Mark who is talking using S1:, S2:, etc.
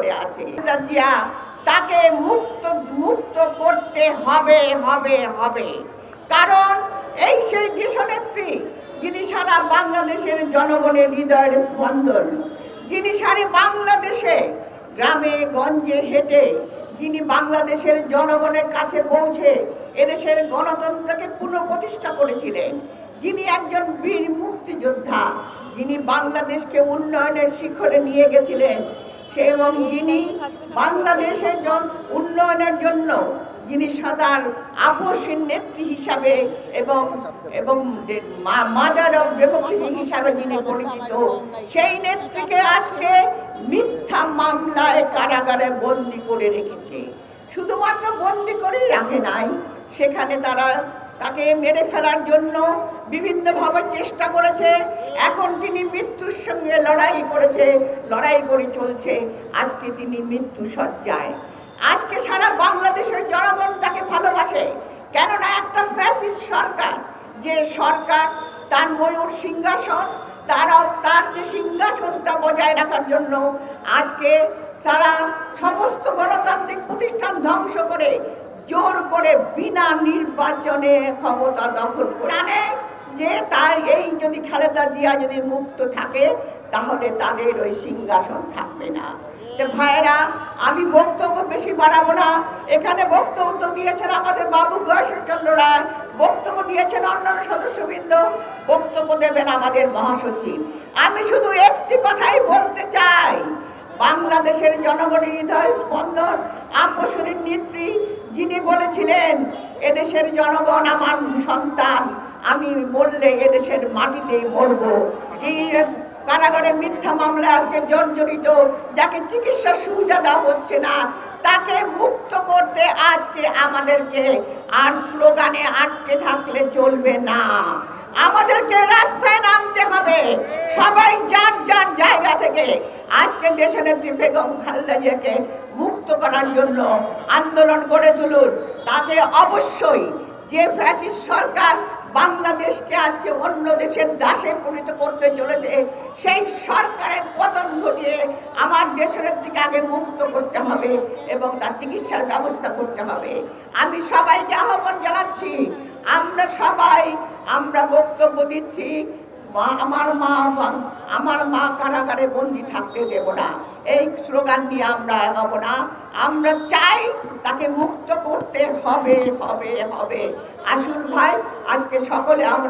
S1: করে আছে। জিয়া তাকে মুক্ত মুক্ত করতে হবে হবে হবে। কারণ এই সেই দেশনেত্রী যিনি সারা বাংলাদেশের জনগণের হৃদয়ের স্পন্দন, যিনি সারা বাংলাদেশে গ্রামে, গঞ্জে হেঁটে, যিনি বাংলাদেশের জনগণের কাছে পৌঁছে এদেশের গণতন্ত্রকে পুনঃপ্রতিষ্ঠা করেছিলেন, যিনি একজন বীর মুক্তিযোদ্ধা, যিনি বাংলাদেশকে উন্নয়নের শিখরে নিয়ে গেছিলেন এবং যিনি বাংলাদেশের উন্নয়নের জন্য যিনি সদার আপসীর নেত্রী হিসাবে এবং এবং মাদার অফ ডেমোক্রেসি হিসাবে যিনি পরিচিত, সেই নেত্রীকে আজকে মিথ্যা মামলায় কারাগারে বন্দি করে রেখেছে। শুধুমাত্র বন্দি করেই রাখে নাই, সেখানে তারা তাকে মেরে ফেলার জন্য বিভিন্নভাবে চেষ্টা করেছে। এখন তিনি মৃত্যুর সঙ্গে লড়াই করেছে, লড়াই করে চলছে। আজকে তিনি মৃত্যু সজ্জায়। আজকে সারা বাংলাদেশের জনগণ তাকে ভালোবাসে। কেননা একটা ফ্যাসিস সরকার, যে সরকার তার ময়ূর সিংহাসন, তারা তার যে সিংহাসনটা বজায় রাখার জন্য আজকে তারা সমস্ত গণতান্ত্রিক প্রতিষ্ঠান ধ্বংস করে জোর করে বিনা নির্বাচনে ক্ষমতা দখল করে। যে তার এই যদি খালেদা জিয়া যদি মুক্ত থাকে তাহলে তাদের ওই সিংহাসন থাকবে না। ভাইরা আমি বক্তব্য বেশি বাড়াবো না। এখানে বক্তব্য তো দিয়েছেন আমাদের বাবু চন্দ্র রায়। বক্তব্য দিয়েছেন অন্যান্য সদস্যবৃন্দ। বক্তব্য দেবেন আমাদের মহাসচিব। আমি শুধু একটি কথাই বলতে চাই। বাংলাদেশের জনগণের হৃদয় স্পন্দন আপসরীর নেত্রী বলেছিলেন, এদেশের জনগণ আমার সন্তান, আমি মরলে এদেশের মাটিতে মরব। যিনি কারাগারে মিথ্যা মামলা আজকে জর্জরিত, যাকে চিকিৎসার সুবিধা দেওয়া হচ্ছে না, তাকে মুক্ত করতে আজকে আমাদেরকে আর স্লোগানে আটকে থাকলে চলবে না। আমাদেরকে রাস্তায় থেকে আজকে দেশের নেত্রী বেগম খালেদা জিয়াকে মুক্ত করার জন্য আন্দোলন গড়ে তুলুন। তাতে অবশ্যই যে ফ্যাসিস্ট সরকার বাংলাদেশকে আজকে অন্য দেশের দাসে পরিণত করতে চলেছে, সেই সরকারের পতন ঘটিয়ে আমার দেশের থেকে আগে মুক্ত করতে হবে এবং তার চিকিৎসার ব্যবস্থা করতে হবে। আমি সবাইকে আহ্বান জানাচ্ছি, আমরা সবাই আমরা বক্তব্য দিচ্ছি মা, আমার মা আমার মা কারাগারে বন্দি থাকতে দেব না। এই স্লোগান নিয়ে আমরা আগাবো না। আমরা চাই তাকে মুক্ত করতে হবে হবে হবে। আসুন ভাই, আজকে সকলে আমরা